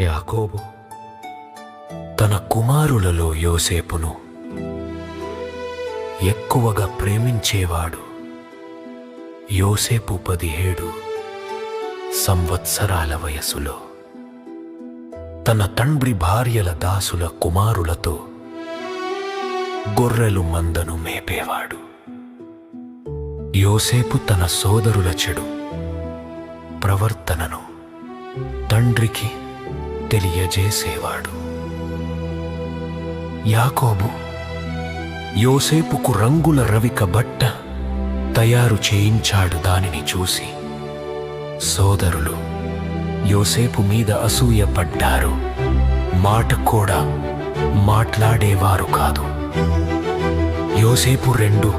యాకోబు తన కుమారులలో యోసేపును ఎక్కువగా ప్రేమించేవాడు యోసేపు పదిహేడు సంవత్సరాల వయసులో. తన తండ్రి భార్యల దాసుల కుమారులతో గొర్రెలు మందను మేపేవాడు. యోసేపు తన సోదరుల చెడు ప్రవర్తనను తండ్రికి తెలియజేసేవాడు. యాకోబు యోసేపుకు రంగుల రవిక బట్ట తయారు చేయించాడు దానిని చూసి సోదరులు యోసేపు మీద అసూయపడ్డారు మాట కూడా మాట్లాడేవారు కాదు. యోసేపు రెండు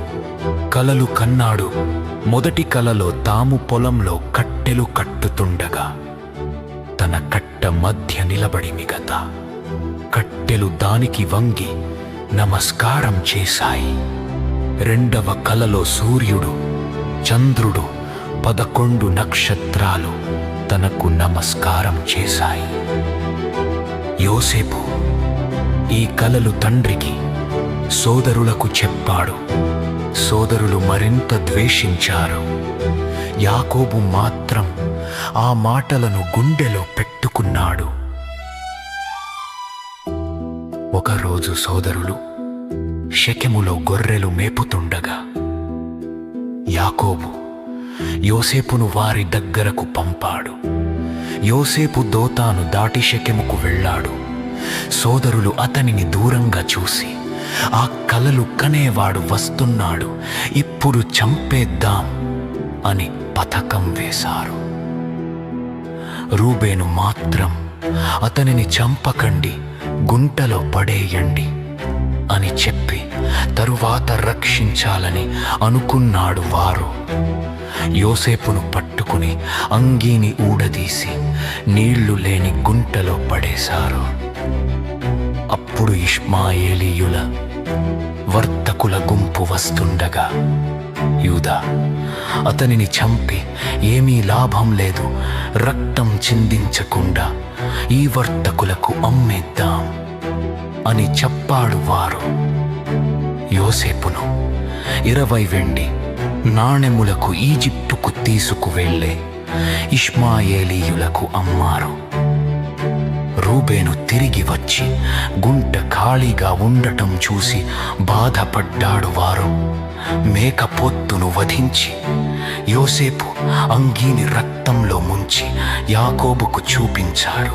కలలు కన్నాడు. మొదటి కలలో తాము పొలంలో కట్టెలు కట్టుతుండగా తన కట్ట మధ్య నిలబడి మిగతా కట్టెలు దానికి వంగి నమస్కారం చేశాయి. రెండవ కలలో సూర్యుడు చంద్రుడు పదకొండు నక్షత్రాలు తనకు నమస్కారం చేశాయి. యోసేపు ఈ కలలు తండ్రికి సోదరులకు చెప్పాడు. సోదరులు మరింత ద్వేషించారు. యాకోబు మాత్రం ఆ మాటలను గుండెలో పెట్టుకున్నాడు ఒకరోజు సోదరులు శకెములో గొర్రెలు మేపుతుండగా యాకోబు యోసేపును వారి దగ్గరకు పంపాడు. యోసేపు దోతాను దాటి శకెముకు వెళ్ళాడు. సోదరులు అతనిని దూరంగా చూసి ఆ కలలు కనేవాడు వస్తున్నాడు. ఇప్పుడు చంపేద్దాం అని పథకం వేశారు. రూబేను మాత్రం అతనిని చంపకండి గుంటలో పడేయండి అని చెప్పి తరువాత రక్షించాలని అనుకున్నాడు వారు. యోసేపును పట్టుకుని అంగీని ఊడదీసి నీళ్ళు లేని గుంటలో పడేశారు. అప్పుడు ఇష్మాయేలీయుల వర్తకుల గుంపు వస్తుండగా యూదా. అతనిని చంపి ఏమీ లాభం లేదు. రక్తం చిందించకుండా ఈ వర్తకులకు అమ్మేద్దాం అని చెప్పాడు వారు. యోసేపును ఇరవై వెండి నాణెములకు ఈజిప్టుకు తీసుకువెళ్ళే ఇష్మాయేలీయులకు అమ్మారు. రూబేను తిరిగి వచ్చి గుంట ఖాళీగా ఉండటం చూసి బాధపడ్డాడు వారు. మేక పొత్తును వధించి యోసేపు అంగీని రక్తంలో ముంచి యాకోబుకు చూపించాడు